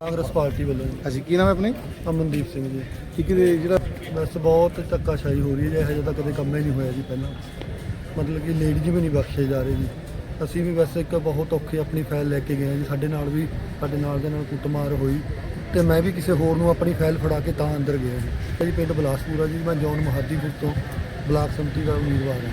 Congress party ਵੱਲੋਂ ਜੀ। ਅਸੀਂ ਕੀ ਨਾਮ ਹੈ ਆਪਣੀ? ਅਮਨਦੀਪ ਸਿੰਘ ਜੀ। ਠੀਕ ਹੈ ਜੀ, ਜਿਹੜਾ ਬਸ ਬਹੁਤ ਧੱਕਾਸ਼ਾਹੀ ਹੋ ਰਹੀ ਹੈ ਇਹੋ ਜਿਹਾ ਤਾਂ ਕਦੇ ਕੰਮ ਹੀ ਨਹੀਂ ਹੋਇਆ ਜੀ ਪਹਿਲਾਂ। ਮਤਲਬ ਕਿ ਲੇਡੀਜ਼ ਵੀ ਨਹੀਂ ਬਖਸ਼ੇ ਜਾ ਰਹੇ ਜੀ। ਅਸੀਂ ਵੀ ਵੈਸੇ ਇੱਕ ਬਹੁਤ ਔਖੇ ਆਪਣੀ ਫਾਈਲ ਲੈ ਕੇ ਗਏ ਹਾਂ ਜੀ। ਸਾਡੇ ਨਾਲ ਵੀ, ਸਾਡੇ ਨਾਲ ਦੇ ਨਾਲ ਕੁੱਟਮਾਰ ਹੋਈ ਤੇ ਮੈਂ ਵੀ ਕਿਸੇ ਹੋਰ ਨੂੰ ਆਪਣੀ ਫਾਈਲ ਫੜਾ ਕੇ ਤਾਂ ਅੰਦਰ ਗਿਆ ਜੀ। ਜੀ ਪਿੰਡ ਬਲਾਸਪੁਰਾ ਜੀ। ਮੈਂ ਜੌਨ ਮਹਾਦੀਪੁਰ ਤੋਂ ਬਲਾਕ ਸੰਮਤੀ ਦਾ ਉਮੀਦਵਾਰ ਹਾਂ।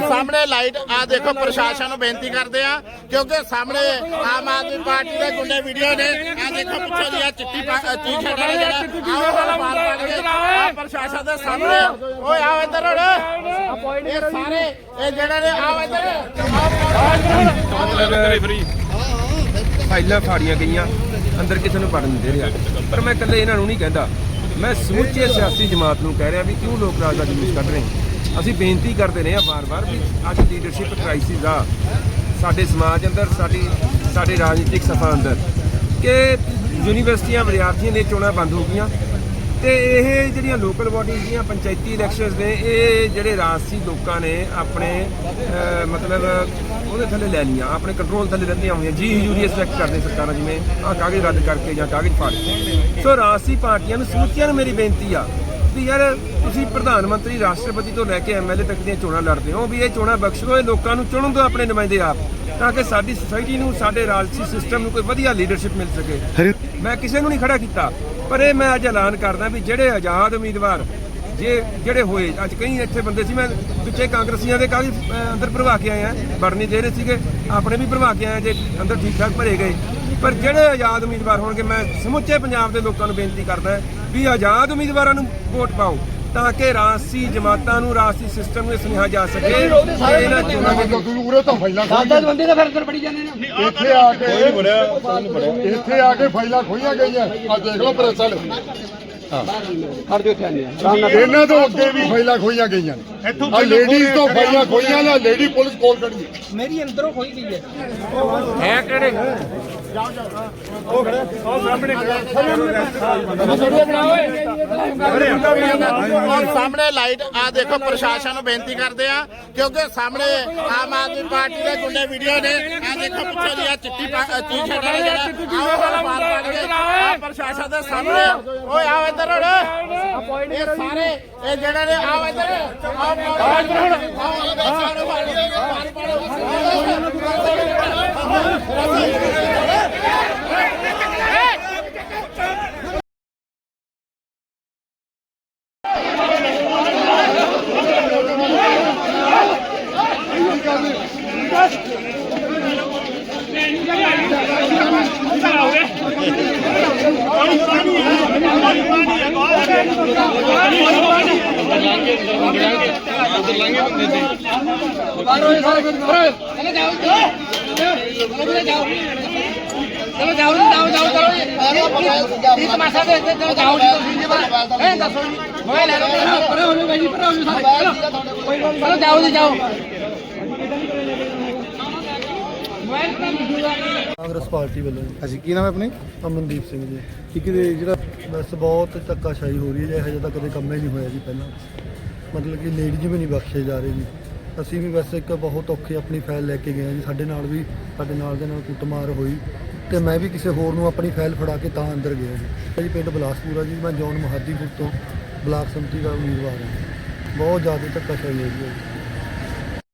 ਸਾਹਮਣੇ ਲਾਈਟ ਆ ਦੇਖੋ ਪ੍ਰਸ਼ਾਸਨ ਨੂੰ ਬੇਨਤੀ ਕਰਦੇ ਆ ਕਿਉਂਕਿ ਸਾਹਮਣੇ ਆਮ ਆਦਮੀ ਪਾਰਟੀ ਦੇ ਗੁੰਡੇ ਵੀਡੀਓ ਨੇ। ਆ ਦੇਖੋ ਪਿੱਛੇ ਦੀ ਆ ਚਿੱਟੀ ਵਾਲੇ ਜਿਹੜਾ ਕੇ ਆ। ਪ੍ਰਸ਼ਾਸਨ ਦੇ ਸਾਹਮਣੇ ਓਏ ਆਓ ਇੱਧਰ ਇਹ ਸਾਰੇ ਇਹ ਜਿਹੜੇ ਨੇ ਆਓ ਇੱਧਰ। ਫਾਈਲਾਂ ਫਾੜੀਆਂ ਗਈਆਂ ਅੰਦਰ ਕਿਸੇ ਨੂੰ ਨਹੀਂ ਦੇ ਰਿਹਾ। ਪਰ ਮੈਂ ਇਕੱਲੇ ਇਹਨਾਂ ਨੂੰ ਨਹੀਂ ਕਹਿੰਦਾ। ਮੈਂ ਸਮੁੱਚੇ ਸਿਆਸੀ ਜਮਾਤ ਨੂੰ ਕਹਿ ਰਿਹਾ ਵੀ ਕਿਉਂ ਲੋਕ ਰਾਜ ਦਾ ਜਲੂਸ ਕੱਢ ਰਹੇ ਅਸੀਂ ਬੇਨਤੀ ਕਰਦੇ ਰਹੇ ਹਾਂ ਵਾਰ-ਵਾਰ ਵੀ ਅੱਜ ਲੀਡਰਸ਼ਿਪ ਕ੍ਰਾਈਸਿਸ ਆ ਸਾਡੇ ਸਮਾਜ ਅੰਦਰ, ਸਾਡੀ, ਸਾਡੇ ਰਾਜਨੀਤਿਕ ਸਭਾ ਅੰਦਰ ਕਿ ਯੂਨੀਵਰਸਿਟੀਆਂ ਵਿਦਿਆਰਥੀਆਂ ਦੀਆਂ ਚੋਣਾਂ ਬੰਦ ਹੋ ਗਈਆਂ। ਤੇ ਇਹ ਜਿਹੜੀਆਂ ਲੋਕਲ ਬਾਡੀਜ਼ ਦੀਆਂ ਪੰਚਾਇਤੀ ਇਲੈਕਸ਼ਨਸ ਨੇ ਇਹ ਜਿਹੜੇ ਰਾਜਸੀ ਲੋਕਾਂ ਨੇ ਆਪਣੇ ਮਤਲਬ ਉਹਦੇ ਥੱਲੇ ਲੈ ਲੀਆਂ ਆਪਣੇ ਕੰਟਰੋਲ ਥੱਲੇ ਰਹਿੰਦੀਆਂ ਹੋਈਆਂ। ਜੀ ਹਜ਼ੂਰੀ ਐਕਸਪੈਕਟ ਕਰਦੇ ਸਰਕਾਰਾਂ ਜਿਵੇਂ ਆ ਕਾਗਜ਼ ਰੱਦ ਕਰਕੇ ਜਾਂ ਕਾਗਜ਼ ਫਾੜ ਕੇ। ਸੋ ਰਾਜਸੀ ਪਾਰਟੀਆਂ ਨੂੰ ਸਮੁੱਚੀਆਂ ਨੂੰ ਮੇਰੀ ਬੇਨਤੀ ਆ ਵੀ ਯਾਰ ਤੁਸੀਂ ਪ੍ਰਧਾਨ ਮੰਤਰੀ ਰਾਸ਼ਟਰਪਤੀ ਤੋਂ ਲੈ ਕੇ ਐਮਐਲਏ ਤੱਕ ਦੀਆਂ ਚੋਣਾਂ ਲੜਦੇ ਹੋ ਵੀ ਇਹ ਚੋਣਾਂ ਬਖਸ਼ ਇਹ ਲੋਕਾਂ ਨੂੰ ਚੁਣਨ ਦਿਓ ਆਪਣੇ ਨੁਮਾਇੰਦੇ ਆਪ ਤਾਂ ਕਿ ਸਾਡੀ ਸੋਸਾਇਟੀ ਨੂੰ ਸਾਡੇ ਰਾਜਸੀ ਸਿਸਟਮ ਨੂੰ ਕੋਈ ਵਧੀਆ ਲੀਡਰਸ਼ਿਪ ਮਿਲ ਸਕੇ। ਮੈਂ ਕਿਸੇ ਨੂੰ ਨਹੀਂ ਖੜਾ ਕੀਤਾ। ਪਰ ਇਹ ਮੈਂ ਅੱਜ ਐਲਾਨ ਕਰਦਾ ਵੀ ਜਿਹੜੇ ਆਜ਼ਾਦ ਉਮੀਦਵਾਰ, ਜੇ ਜਿਹੜੇ ਹੋਏ, ਅੱਜ ਕਈ ਇੱਥੇ ਬੰਦੇ ਸੀ, ਮੈਂ ਪਿੱਛੇ ਕਾਂਗਰਸੀਆਂ ਦੇ ਕਾਫੀ ਅੰਦਰ ਭਰਵਾ ਕੇ ਆਇਆ ਆ ਵੜ ਨਹੀਂ ਦੇ ਰਹੇ ਸੀਗੇ, ਆਪਣੇ ਵੀ ਭਰਵਾ ਕੇ ਆਇਆ ਜੇ ਅੰਦਰ ਠੀਕ ਠਾਕ ਭਰੇ ਗਏ। ਪਰ ਜਿਹੜੇ ਆਜ਼ਾਦ ਉਮੀਦਵਾਰ ਹੋਣਗੇ, ਮੈਂ ਸਮੁੱਚੇ ਪੰਜਾਬ ਦੇ ਲੋਕਾਂ ਨੂੰ ਬੇਨਤੀ ਕਰਦਾ ਵੀ ਆਜ਼ਾਦ ਉਮੀਦਵਾਰਾਂ ਨੂੰ ਵੋਟ ਪਾਓ। ਤਾਂ ਕਿ ਰਾਜਸੀ ਜਮਾਤਾਂ ਨੂੰ ਰਾਜਸੀ ਸਿਸਟਮ ਨੂੰ ਸੁਨੇਹਾ ਜਾ ਸਕੇ। ਇਹਨਾਂ ਚੋਣਾਂ ਤੁਸੀਂ ਉਰੇ ਤਾਂ ਫਾਈਲਾਂ ਖੋਈਆਂ ਬੰਦੇ ਤਾਂ ਫਿਰ ਅੰਦਰ ਬੜੀ ਜਾਂਦੇ ਨੇ। ਇੱਥੇ ਆ ਕੇ ਇੱਥੇ ਆ ਕੇ ਫਾਈਲਾਂ ਖੋਈਆਂ ਗਈਆਂ। ਆ ਦੇਖ ਲਓ ਪ੍ਰੈਸ ਵਾਲੇ। ਖੜ ਇੱਥੇ ਆਨੇ ਇਹਨਾਂ ਤੋਂ ਅੱਗੇ ਵੀ ਫਾਈਲਾਂ ਖੋਈਆਂ ਗਈਆਂ ਆ ਲੇਡੀਜ਼ ਤੋਂ ਫਾਈਲਾਂ ਖੋਈਆਂ ਨਾ ਲੇਡੀ ਪੁਲਿਸ ਕੋਲ ਖੜੀ ਮੇਰੀ ਅੰਦਰੋਂ ਖੋਈ ਗਈ ਹੈ। ਹੈ ਕਿਹੜੇ? ਔਰ ਸਾਹਮਣੇ ਲਾਈਟ ਆ ਦੇਖੋ ਪ੍ਰਸ਼ਾਸਨ ਨੂੰ ਬੇਨਤੀ ਕਰਦੇ ਆ ਕਿਉਂਕਿ ਸਾਹਮਣੇ ਆਮ ਆਦਮੀ ਪਾਰਟੀ ਦੇ ਗੁੰਡੇ ਵੀਡੀਓ ਨੇ ਆ ਦੇਖੋ ਪਿੱਛੇ ਦੀ ਚਿੱਟੀ ਟੀ-ਸ਼ਰਟ ਵਾਲੇ ਜਿਹੜਾ ਮਾਰ ਮਾਰ ਕੇ ਆ ਪ੍ਰਸ਼ਾਸਨ ਦੇ ਸਾਹਮਣੇ ਓਏ ਆਓ ਇੱਧਰ ਹੁਣ ਇਹ ਸਾਰੇ ਇਹ ਜਿਹੜੇ ਨੇ ਆਓ ਇੱਧਰ ਆਓ ਆਓ ਇੱਧਰ ਹੁਣ ਆਓ ਮਾਰ ਚਲੋ ਜਾਓ ਜੀ ਜਾਓ ਜਾਓ ਚਲੋ ਇਹ ਤਮਾਸ਼ਾ ਦੇ ਚਲੋ ਜਾਓ ਜੀ ਤੁਸੀਂ ਜੀ ਬਾਹਰ ਇਹ ਦੱਸੋ ਜੀ ਮੋਬਾਈਲ ਲੈ ਲਓ ਪਰੇ ਹੋ ਜਾਓ ਜੀ ਪਰੇ ਹੋ ਜਾਓ ਸਾਰੇ ਚਲੋ ਚਲੋ ਜਾਓ ਜੀ ਜਾਓ ਮੋਬਾਈਲ ਤਾਂ ਮਿਲੂਗਾ ਕਾਂਗਰਸ ਪਾਰਟੀ ਵੱਲੋਂ। ਅਸੀਂ ਕੀ ਨਾਮ ਹੈ ਆਪਣੀ? ਅਮਨਦੀਪ ਸਿੰਘ ਜੀ। ਹੈ ਜੀ, ਜਿਹੜਾ ਬਸ ਬਹੁਤ ਧੱਕਾਸ਼ਾਹੀ ਹੋ ਰਹੀ ਹੈ ਜਿਹਾ ਤਾਂ ਕਦੇ ਕੰਮ ਹੀ ਨਹੀਂ ਹੋਇਆ ਜੀ ਪਹਿਲਾਂ। ਮਤਲਬ ਕਿ ਲੇਡੀਜ਼ ਵੀ ਨਹੀਂ ਬਖਸ਼ੇ ਜਾ ਰਹੇ ਜੀ। ਅਸੀਂ ਵੀ ਵੈਸੇ ਇੱਕ ਬਹੁਤ ਔਖੇ ਆਪਣੀ ਫਾਈਲ ਲੈ ਕੇ ਗਏ ਜੀ। ਸਾਡੇ ਨਾਲ ਵੀ ਸਾਡੇ ਨਾਲ ਦੇ ਨਾਲ ਕੁੱਟਮਾਰ ਹੋਈ। ਤੇ ਮੈਂ ਵੀ ਕਿਸੇ ਹੋਰ ਨੂੰ ਆਪਣੀ ਫਾਈਲ ਫੜਾ ਕੇ ਤਾਂ ਅੰਦਰ ਗਿਆ ਜੀ। ਜੀ ਪਿੰਡ ਬਲਾਸਪੁਰਾ ਜੀ ਮੈਂ ਜੌਨ ਮਹਾਦੀਪੁਰ ਤੋਂ। ਬਲਾਕ ਸੰਮਤੀ ਦਾ ਉਮੀਦਵਾਰ ਹਾਂ। ਬਹੁਤ ਜ਼ਿਆਦਾ ਧੱਕਾਸ਼ਾਹੀ ਹੋ ਹੈ।